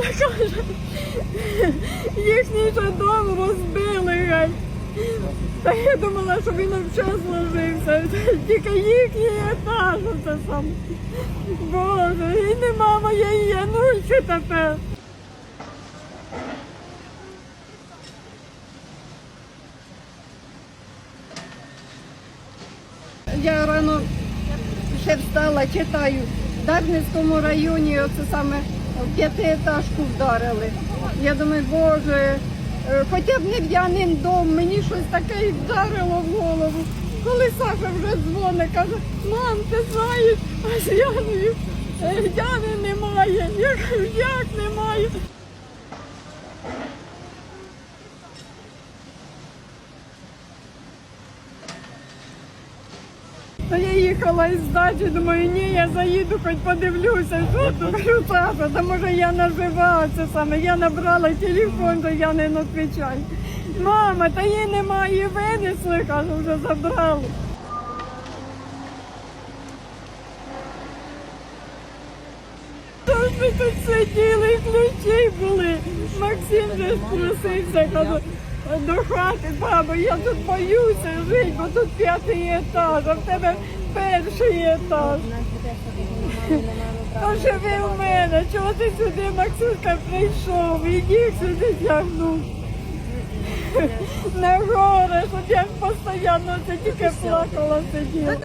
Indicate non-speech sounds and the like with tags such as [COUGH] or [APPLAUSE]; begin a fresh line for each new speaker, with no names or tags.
Каже, їхній же дом розбили геть. Та я думала, що він взагалі зложився. Тільки їхній етаж оце сам. Боже, і нема моєї Янульки тепер. Я рано ще встала, читаю. В Дарницькому районі оце саме в п'ятиетажку вдарили. Я думаю, боже, е, хоча б не в Янин дом, мені щось таке і вдарило в голову. Коли Саша вже дзвонить, каже, мам, ти знаєш, а з Яною е, Яни немає. як, як немає? Та я їхала із дачі, думаю, ні, я заїду, хоч подивлюся, що тут Саша, [LAUGHS] та може я нажива це саме. Я набрала телефон, то я не відповідаю. Мама, та її немає, винесли, кажу, вже забрали. Та ж ми тут сиділи, ключі були. Максим же спросився, каже, до хати, баба, я тут боюся жити, бо тут п'ятий етаж, а в тебе перший етаж. А живи у мене, чого ти сюди, Максимка, прийшов, іди сюди тягнув. На горе, щоб я постійно тільки плакала сиділа.